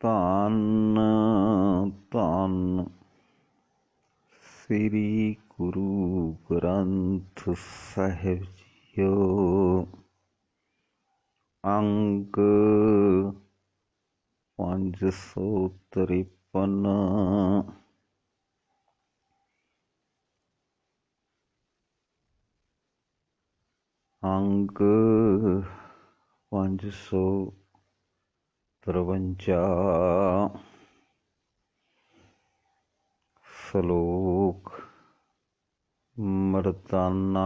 ਧੰਨ ਧੰਨ ਸ੍ਰੀ ਗੁਰੂ ਗ੍ਰੰਥ ਸਾਹਿਬ ਜੀਓ। ਅੰਕ ਪੰਜ ਸੌ ਤ੍ਰਿਪਨ। ਅੰਕ ਪੰਜ ਸੌ ਤਰਵੰਜਾ ਸ਼ਲੋਕ ਮਰਦਾਨਾ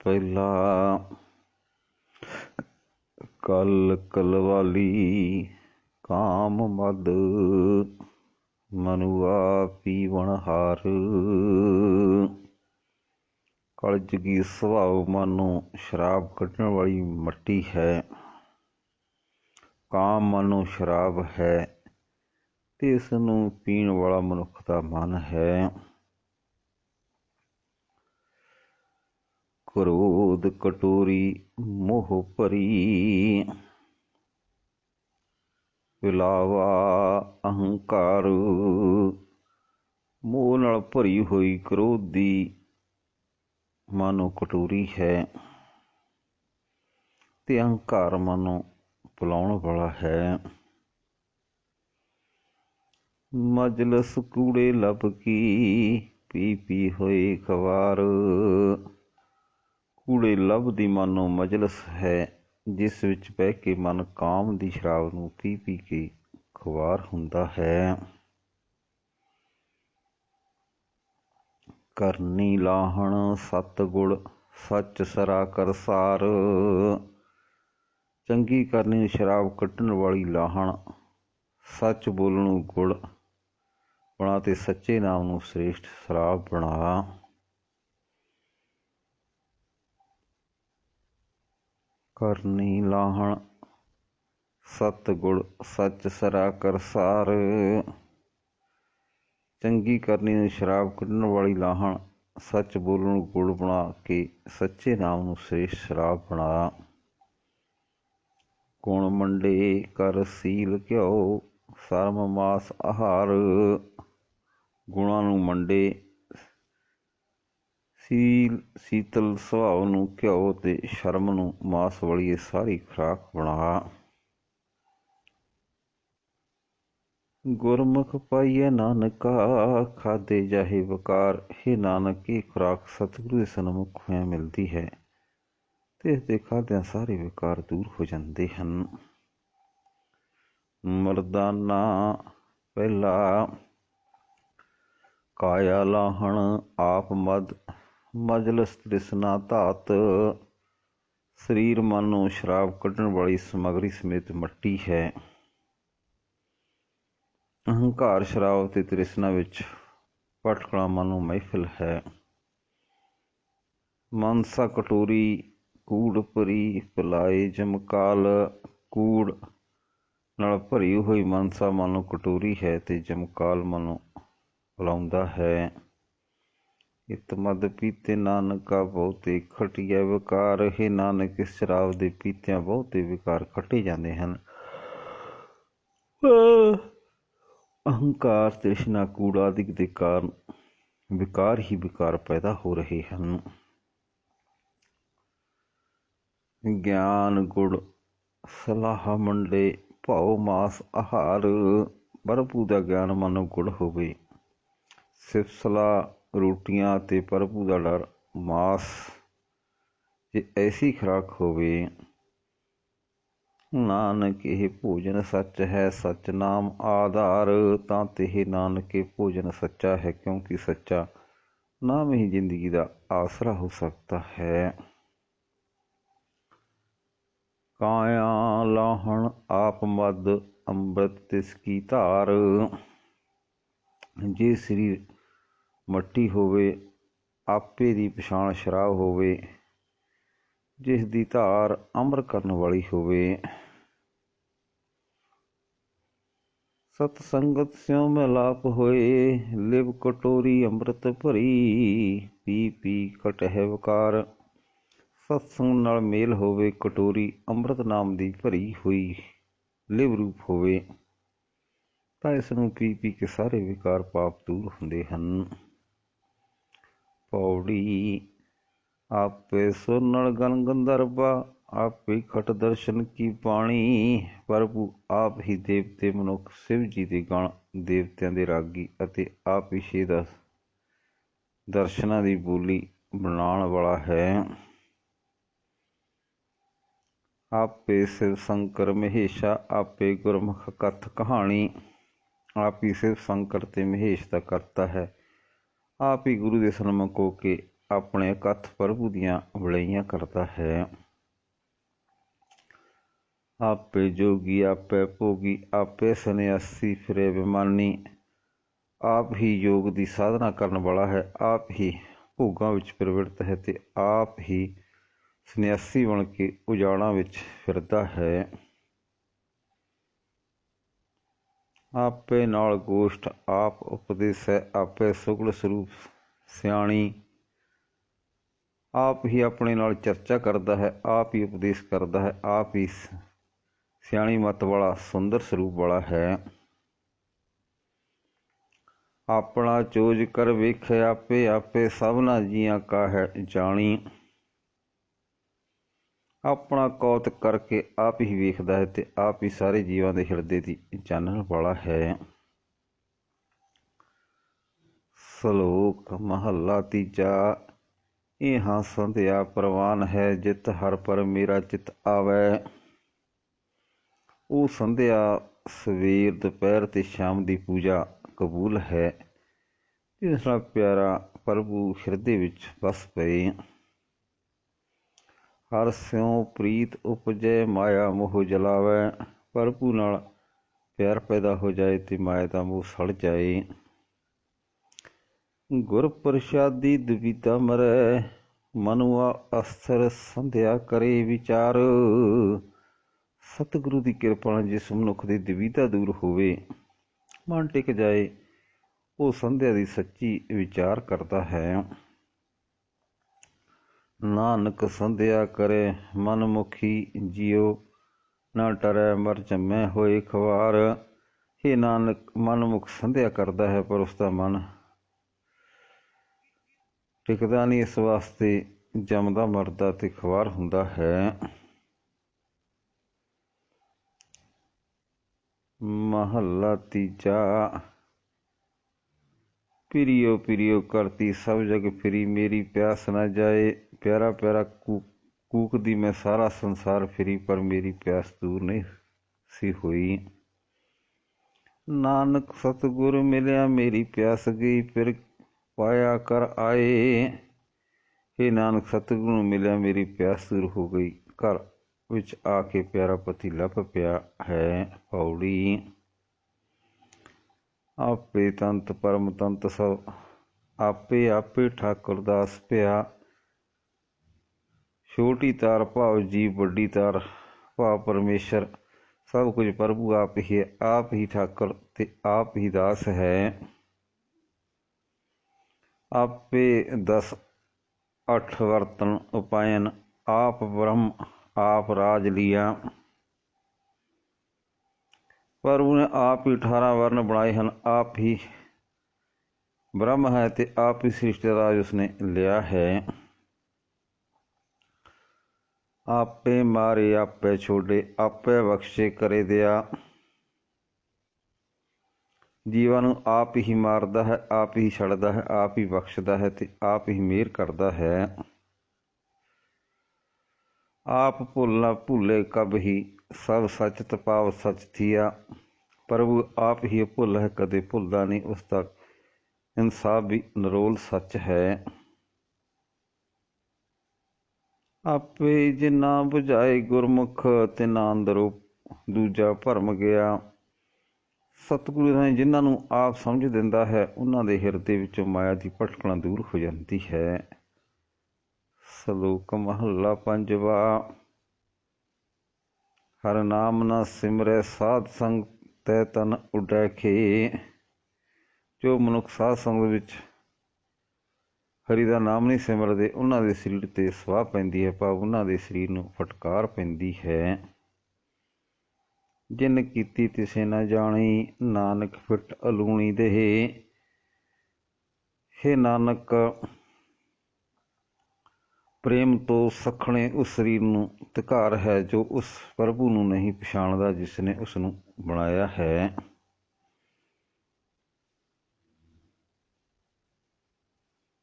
ਪਹਿਲਾ ਕਲ ਕਲਵਾਲੀ ਕਾਮ ਮਦ ਮਨੁਆ ਪੀਵਣ ਹਾਰ ਕਲਜਗੀ ਸੁਭਾਵ ਮਨੋਂ ਸ਼ਰਾਬ ਕੱਢਣ ਵਾਲੀ ਮੱਟੀ ਹੈ ਕਾਮ ਮਨੋਂ ਸ਼ਰਾਬ ਹੈ, ਤੇ ਇਸ ਨੂੰ ਪੀਣ ਵਾਲਾ ਮਨੁੱਖ ਦਾ ਮਨ ਹੈ। ਕ੍ਰੋਧ ਕਟੋਰੀ ਮੋਹ ਭਰੀ ਵਿਲਾਵਾ ਅਹੰਕਾਰ ਮੋਹ ਨਾਲ ਭਰੀ ਹੋਈ ਕ੍ਰੋਧ ਦੀ ਮਨੋ ਕਟੋਰੀ ਹੈ, ਤੇ ਅਹੰਕਾਰ ਮਨੋ ਬੁਲਾਉਣ ਵਾਲਾ ਹੈ। ਮਜਲਸ ਕੂੜੇ ਲੱਭ ਕੀ, ਪੀ ਪੀ ਹੋਏ ਖਵਾਰ। ਕੂੜੇ ਲੱਭਦੀ ਮਨੋਂ ਮਜਲਸ ਹੈ, ਜਿਸ ਵਿੱਚ ਬਹਿ ਕੇ ਮਨ ਕਾਮ ਦੀ ਸ਼ਰਾਬ ਨੂੰ ਪੀ ਪੀ ਕੇ ਖਵਾਰ ਹੁੰਦਾ ਹੈ। ਕਰਨੀ ਲਾਹਣ ਸਤ ਗੁੜ ਸੱਚ ਸਰਾ। ਕਰਸਾਰ ਚੰਗੀ ਕਰਨੀ ਸ਼ਰਾਬ ਕੱਢਣ ਵਾਲੀ ਲਾਹਣ, ਸੱਚ ਬੋਲਣ ਨੂੰ ਗੁੜ, ਬਣਾ ਤੇ ਸੱਚੇ ਨਾਮ ਨੂੰ ਸ੍ਰੇਸ਼ਟ ਸ਼ਰਾਬ ਬਣਾ। ਕਰਨੀ ਲਾਹਣ, ਸਤ ਗੁੜ, ਸੱਚ ਸਰਾ ਕਰ ਸਾਰ। ਚੰਗੀ ਕਰਨੀ ਨੂੰ ਸ਼ਰਾਬ ਕੱਢਣ ਵਾਲੀ ਲਾਹਣ, ਸੱਚ ਬੋਲਣ ਨੂੰ ਗੁੜ ਬਣਾ ਕੇ ਸੱਚੇ ਨਾਮ ਨੂੰ ਸ੍ਰੇਸ਼ਟ ਸ਼ਰਾਬ ਬਣਾ। ਗੁਣ ਮੰਡੇ ਕਰ ਸੀਲ ਘਿਓ, ਸਰਮ ਮਾਸ ਆਹਾਰ। ਗੁਣਾਂ ਨੂੰ ਮੰਡੇ, ਸੀਲ ਸੀਤਲ ਸੁਭਾਅ ਨੂੰ ਘਿਓ ਤੇ ਸ਼ਰਮ ਨੂੰ ਮਾਸ ਵਾਲੀ ਸਾਰੀ ਖੁਰਾਕ ਬਣਾ। ਗੁਰਮੁਖ ਪਾਈਏ ਨਾਨਕਾ, ਖਾਦੇ ਜਾਹੇ ਵਕਾਰ, ਹੈ ਨਾਨਕ ਇਹ ਖੁਰਾਕ ਸਤਿਗੁਰੂ ਦੇ ਸਨਮੁਖ ਹੋਇਆ ਮਿਲਦੀ ਹੈ। ਇਸ ਦੇ ਖਾਦਿਆਂ ਸਾਰੇ ਵਿਕਾਰ ਦੂਰ ਹੋ ਜਾਂਦੇ ਹਨ। ਮਰਦਾਨਾ ਪਹਿਲਾ ਕਾਇਆ ਲਾਹਣ ਆਪ ਮਦ, ਮਜਲਸ ਤ੍ਰਿਸ਼ਨਾ ਧਾਤ। ਸਰੀਰ ਮਨ ਨੂੰ ਸ਼ਰਾਬ ਕੱਢਣ ਵਾਲੀ ਸਮਗਰੀ ਸਮੇਤ ਮੱਟੀ ਹੈ। ਅਹੰਕਾਰ ਸ਼ਰਾਬ ਤੇ ਤ੍ਰਿਸ਼ਨਾ ਵਿੱਚ ਭਟਕਣਾ ਮਨ ਨੂੰ ਮਹਿਫਿਲ ਹੈ। ਮਨਸਾ ਕਟੋਰੀ ਕੂੜ ਭਰੀ ਪਲਾਏ ਜਮਕਾਲ। ਕੂੜ ਨਾਲ ਭਰੀ ਹੋਈ ਮਨਸਾ ਮਨੋਂ ਕਟੋਰੀ ਹੈ ਤੇ ਜਮਕਾਲ ਮਨੋਂ ਬੁਲਾਉਂਦਾ ਹੈ। ਇਤਮਦ ਪੀਤੇ ਨਾਨਕਾ ਬਹੁਤੇ ਖਟਿਆ ਵਿਕਾਰ। ਇਹ ਨਾਨਕ, ਇਸ ਸ਼ਰਾਬ ਦੇ ਪੀਤਿਆਂ ਬਹੁਤੇ ਵਿਕਾਰ ਖੱਟੇ ਜਾਂਦੇ ਹਨ। ਅਹੰਕਾਰ ਤ੍ਰਿਸ਼ਨਾ ਕੂੜ ਆਦਿਕ ਦੇ ਕਾਰਨ ਵਿਕਾਰ ਹੀ ਵਿਕਾਰ ਪੈਦਾ ਹੋ ਰਹੇ ਹਨ। ਗਿਆਨ ਗੁੜ ਸਲਾਹ ਮੰਡੇ ਭਾਉ ਮਾਸ ਆਹਾਰ ਪ੍ਰਭੂ ਦਾ ਗਿਆਨ ਮਨੋ ਗੁੜ ਹੋਵੇ। ਸਿਫਸਲਾ ਰੋਟੀਆਂ ਤੇ ਪ੍ਰਭੂ ਦਾ ਡਰ, ਮਾਸ ਜੇ ਐਸੀ ਖਰਾਕ ਹੋਵੇ। ਨਾਨਕ, ਇਹ ਭੋਜਨ ਸੱਚ ਹੈ, ਸਚ ਨਾਮ ਆਧਾਰ, ਤਾਂ ਤੇ ਨਾਨਕ, ਇਹ ਭੋਜਨ ਸੱਚਾ ਹੈ, ਕਿਉਂਕਿ ਸੱਚਾ ਨਾਮ ਹੀ ਜ਼ਿੰਦਗੀ ਦਾ ਆਸਰਾ ਹੋ ਸਕਦਾ ਹੈ। ਕਾਇਆ ਲਾਹਣ ਆਪ ਮਦ ਅੰਮ੍ਰਿਤ ਤਿਸ ਕੀ ਧਾਰ। ਜੇ ਸਰੀਰ ਮੱਟੀ ਹੋਵੇ, ਆਪੇ ਦੀ ਪਛਾਣ ਸ਼ਰਾਬ ਹੋਵੇ। ਜਿਸ ਦੀ ਧਾਰ ਅਮਰ ਕਰਨ ਵਾਲੀ ਹੋਵੇ। ਸਤ ਸੰਗਤ ਸਿਉ ਮਿਲਾਪ ਹੋਏ, ਲਿਵ ਕਟੋਰੀ ਅੰਮ੍ਰਿਤ ਭਰੀ, ਪੀ ਪੀ ਕਟਹਿ ਵਕਾਰ ਸਤਸੰਗ ਨਾਲ ਮੇਲ ਹੋਵੇ, ਕਟੋਰੀ ਅੰਮ੍ਰਿਤ ਨਾਮ ਦੀ ਭਰੀ ਹੋਈ ਲਿਵ ਰੂਪ ਹੋਵੇ, ਤਾਂ ਇਸ ਨੂੰ ਪੀ ਪੀ ਕੇ ਸਾਰੇ ਵਿਕਾਰ ਪਾਪ ਦੂਰ ਹੁੰਦੇ ਹਨ। ਪੌੜੀ ਆਪੇ ਸੁਨਣ ਗਨ ਗੰਧਰਵਾ, ਆਪੇ ਖਟ ਦਰਸ਼ਨ ਕੀ ਬਾਣੀ ਪ੍ਰਭੂ ਆਪ ਹੀ ਦੇਵਤੇ ਮਨੁੱਖ ਸਿਵ ਜੀ ਦੇ ਗਣ ਦੇਵਤਿਆਂ ਦੇ ਰਾਗੀ ਅਤੇ ਆਪ ਹੀ ਸ਼ੇ ਦਾ ਦਰਸ਼ਨਾਂ ਦੀ ਬੋਲੀ ਬਣਾਉਣ ਵਾਲਾ ਹੈ। ਆਪੇ ਸਿਵ ਸ਼ੰਕਰ ਮਹੇਸ਼ਾ, ਆਪੇ ਗੁਰਮੁਖ ਕਥ ਕਹਾਣੀ। ਆਪ ਹੀ ਸਿਵ ਸ਼ੰਕਰ ਤੇ ਮਹੇਸ਼ ਦਾ ਕਰਤਾ ਹੈ। ਆਪ ਹੀ ਗੁਰੂ ਦੇ ਸਨਮੁਖ ਹੋ ਕੇ ਆਪਣੇ ਕਥ ਪ੍ਰਭੂ ਦੀਆਂ ਵਲਈਆਂ ਕਰਦਾ ਹੈ। ਆਪੇ ਜੋਗੀ, ਆਪੇ ਭੋਗੀ, ਆਪੇ ਸੰਨਿਆਸੀ, ਫਿਰੇ ਬਿਮਾਨੀ ਆਪ ਹੀ ਯੋਗ ਦੀ ਸਾਧਨਾ ਕਰਨ ਵਾਲਾ ਹੈ। ਆਪ ਹੀ ਭੋਗਾਂ ਵਿੱਚ ਪ੍ਰਵਿਰਤ ਹੈ ਤੇ ਆਪ ਹੀ ਸੰਨਿਆਸੀ ਬਣ ਕੇ ਉਜਾੜਾਂ ਵਿੱਚ ਫਿਰਦਾ ਹੈ। ਆਪੇ ਨਾਲ ਗੋਸ਼ਟ, ਆਪ ਉਪਦੇਸ਼ ਹੈ ਆਪੇ ਸੁਗਲ ਸਰੂਪ ਸਿਆਣੀ। ਆਪ ਹੀ ਆਪਣੇ ਨਾਲ ਚਰਚਾ ਕਰਦਾ ਹੈ, ਆਪ ਹੀ ਉਪਦੇਸ਼ ਕਰਦਾ ਹੈ, ਆਪ ਹੀ ਸਿਆਣੀ ਮਤ ਵਾਲਾ, ਸੁੰਦਰ ਸਰੂਪ ਵਾਲਾ ਹੈ। ਆਪਣਾ ਚੋਜ ਕਰ ਵੇਖਿਆ ਆਪੇ ਆਪੇ ਸਭਨਾ ਜੀਆਂ ਕਾ ਹੈ ਜਾਣੀ। ਆਪਣਾ ਕੌਤ ਕਰਕੇ ਆਪ ਹੀ ਵੇਖਦਾ ਹੈ ਤੇ ਆਪ ਹੀ ਸਾਰੇ ਜੀਵਾਂ ਦੇ ਹਿਰਦੇ ਦੀ ਜਾਣਨ ਵਾਲਾ ਹੈ। ਸ਼ਲੋਕ, ਮਹੱਲਾ ਤੀਜਾ। ਇਹ ਹਾਂ ਸੰਧਿਆ ਪ੍ਰਵਾਨ ਹੈ, ਜਿਤ ਹਰ ਪਰ ਮੇਰਾ ਚਿਤ ਆਵੇ। ਉਹ ਸੰਧਿਆ ਸਵੇਰ, ਦੁਪਹਿਰ ਤੇ ਸ਼ਾਮ ਦੀ ਪੂਜਾ ਕਬੂਲ ਹੈ। ਜਿਸ ਨਾਲ ਪਿਆਰਾ ਪ੍ਰਭੂ ਹਿਰਦੇ ਵਿੱਚ ਵਸ ਪਏ। ਹਰ ਸਿਉ ਪ੍ਰੀਤ ਉਪਜੈ, ਮਾਇਆ ਮੋਹ ਜਲਾਵੇ। ਪ੍ਰਭੂ ਨਾਲ ਪਿਆਰ ਪੈਦਾ ਹੋ ਜਾਏ ਤੇ ਮਾਇਆ ਦਾ ਮੋਹ ਸੜ ਜਾਏ। ਗੁਰ ਪ੍ਰਸਾਦੀ ਦੁਬਿਤਾ ਮਰੈ, ਮਨੁਆ ਅਸਰ ਸੰਧਿਆ ਕਰੇ ਵਿਚਾਰ। ਸਤਿਗੁਰੂ ਦੀ ਕਿਰਪਾ ਨਾਲ ਜਿਸ ਮਨੁੱਖ ਦੀ ਦੁਵਿਧਾ ਦੂਰ ਹੋਵੇ, ਮਨ ਟਿਕ ਜਾਏ, ਉਹ ਸੰਧਿਆ ਦੀ ਸੱਚੀ ਵਿਚਾਰ ਕਰਦਾ ਹੈ। ਨਾਨਕ ਸੰਧਿਆ ਕਰੇ ਮਨ ਮੁਖੀ ਜਿਉ ਨਾ ਟਰੈ ਮਰ ਜੰਮੈ ਹੋਏ ਖਵਾਰ। ਇਹ ਨਾਨਕ ਮਨ ਮੁਖ ਸੰਧਿਆ ਕਰਦਾ ਹੈ ਪਰ ਉਸ ਦਾ ਮਨ ਟਿਕਦਾ ਨਹੀਂ, ਇਸ ਵਾਸਤੇ ਜੰਮਦਾ ਮਰਦਾ ਤੇ ਖਵਾਰ ਹੁੰਦਾ ਹੈ। ਮਹੱਲਾ ਤੀਜਾ, ਪਿਰਿਓ ਪਿਰਿਓ ਕਰਤੀ ਸਭ ਜਗ ਫਿਰੀ, ਮੇਰੀ ਪਿਆਸ ਨਾ ਜਾਏ। ਪਿਆਰਾ ਪਿਆਰਾ ਕੂਕ ਦੀ ਮੈਂ ਸਾਰਾ ਸੰਸਾਰ ਫਿਰੀ, ਪਰ ਮੇਰੀ ਪਿਆਸ ਦੂਰ ਨਹੀਂ ਸੀ ਹੋਈ। ਨਾਨਕ ਸਤਗੁਰ ਮਿਲਿਆ, ਮੇਰੀ ਪਿਆਸ ਗਈ, ਫਿਰ ਪਾਇਆ ਕਰ ਆਏ। हे ਨਾਨਕ ਸਤਿਗੁਰੂ ਨੂੰ ਮਿਲਿਆ, ਮੇਰੀ ਪਿਆਸ ਦੂਰ ਹੋ ਗਈ। ਘਰ ਵਿੱਚ ਆ ਕੇ ਪਿਆਰਾ ਪਤੀ ਲੱਭ ਪਿਆ ਹੈ ਪੌੜੀ। ਆਪੇ ਤੰਤ, ਪਰਮ ਤੰਤ ਸਭ ਆਪੇ ਆਪੇ ਠਾਕੁਰ ਦਾਸ ਪਿਆ। ਛੋਟੀ ਤਾਰ ਭਾਵ ਜੀ ਵੱਡੀ ਤਾਰ ਭਾਵ ਪਰਮੇਸ਼ਰ ਸਭ ਕੁਝ ਪ੍ਰਭੂ ਆਪ ਹੀ ਹੈ ਆਪ ਹੀ ਠਾਕੁਰ ਤੇ ਆਪ ਹੀ ਦਾਸ ਹੈ ਆਪੇ ਦਸ ਅਠ ਵਰਤਨ ਉਪਾਇਨ ਆਪ ਬ੍ਰਹਮ ਆਪ ਰਾਜ ਲਿਆ ਪਰ ਉਹਨੇ ਆਪ ਹੀ 18 ਵਰਨ ਬਣਾਏ ਹਨ ਆਪ ਹੀ ਬ੍ਰਹਮ ਹੈ ਤੇ ਆਪ ਹੀ ਸ੍ਰਿਸ਼ਟੀ ਰਾਜ ਉਸਨੇ ਲਿਆ ਹੈ ਆਪੇ ਮਾਰੇ, ਆਪੇ ਛੋੜੇ ਆਪੇ ਬਖਸ਼ੇ ਕਰੇ ਦਿਆ। ਜੀਵਾਂ ਨੂੰ ਆਪ ਹੀ ਮਾਰਦਾ ਹੈ, ਆਪ ਹੀ ਛੱਡਦਾ ਹੈ, ਆਪ ਹੀ ਬਖਸ਼ਦਾ ਹੈ ਤੇ ਆਪ ਹੀ ਮਿਹਰ ਕਰਦਾ ਹੈ। ਆਪ ਭੁੱਲਣਾ ਭੁੱਲੇ ਕਬ ਹੀ, ਸਭ ਸੱਚ ਤਪਾਵ ਸੱਚ ਥੀਆ। ਪ੍ਰਭੂ ਆਪ ਹੀ ਭੁੱਲ ਹੈ, ਕਦੇ ਭੁੱਲਦਾ ਨਹੀਂ ਉਸ ਦਾ ਇਨਸਾਫ ਵੀ ਨਰੋਲ ਸੱਚ ਹੈ। ਆਪੇ ਜੇ ਨਾ 부ਝਾਏ ਗੁਰਮੁਖ ਤੇ ਨਾ ਅੰਦਰੋਂ ਦੂਜਾ ਭਰਮ ਗਿਆ। ਸਤਿਗੁਰੂ ਨੇ ਜਿਨ੍ਹਾਂ ਨੂੰ ਆਪ ਸਮਝ ਦਿੰਦਾ ਹੈ, ਉਹਨਾਂ ਦੇ ਹਿਰਦੇ ਵਿੱਚੋਂ ਮਾਇਆ ਦੀ ਭਟਕਣਾ ਦੂਰ ਹੋ ਜਾਂਦੀ ਹੈ। ਸ਼ਲੋਕ ਮਹੱਲਾ ਪੰਜਵਾ। ਹਰ ਨਾਮ ਨਾ ਸਿਮਰੈ ਸਾਧ ਸੰਗ ਤੈ ਤਨ ਉਡੈ ਖੇ। ਜੋ ਮਨੁੱਖ ਸਾਧ ਸੰਗ ਵਿੱਚ ਹਰੀ ਦਾ ਨਾਮ ਨਹੀਂ ਸਿਮਰਦੇ ਉਹਨਾਂ ਦੇ ਸਰੀਰ ਤੇ ਸਵਾਹ ਪੈਂਦੀ ਹੈ, ਭਾਵ ਉਹਨਾਂ ਦੇ ਸਰੀਰ ਨੂੰ ਫਟਕਾਰ ਪੈਂਦੀ ਹੈ। ਜਿਨ ਕੀਤੀ ਤਿਸੇ ਨਾ ਜਾਣੀ, ਨਾਨਕ ਫਿਟ ਅਲੂਣੀ ਦੇਹ। ਹੇ ਨਾਨਕ, ਪ੍ਰੇਮ ਤੋਂ ਸਖਣੇ ਉਸ ਸਰੀਰ ਨੂੰ ਧਿਕਾਰ ਹੈ, ਜੋ ਉਸ ਪ੍ਰਭੂ ਨੂੰ ਨਹੀਂ ਪਛਾਣਦਾ ਜਿਸ ਨੇ ਉਸ ਨੂੰ ਬਣਾਇਆ ਹੈ।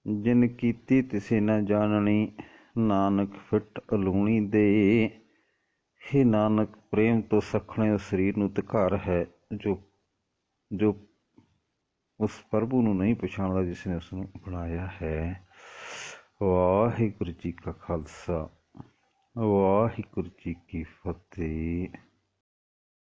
ਜਿਨ ਕੀਤੀ ਤਿਸੇ ਨਾ ਜਾਣਣੀ ਨਾਨਕ ਫਿਟ ਅਲੂਣੀ ਦੇ। ਹੇ ਨਾਨਕ, ਪ੍ਰੇਮ ਤੋਂ ਸਖਣੇ ਉਸ ਸਰੀਰ ਨੂੰ ਧਿਕਾਰ ਹੈ, ਜੋ ਜੋ ਉਸ ਪ੍ਰਭੂ ਨੂੰ ਨਹੀਂ ਪਛਾਣਦਾ ਜਿਸ ਨੇ ਉਸ ਨੂੰ ਬਣਾਇਆ ਹੈ। ਵਾਹਿਗੁਰੂ ਜੀ ਕਾ ਖਾਲਸਾ, ਵਾਹਿਗੁਰੂ ਜੀ ਕੀ ਫਤਿਹ।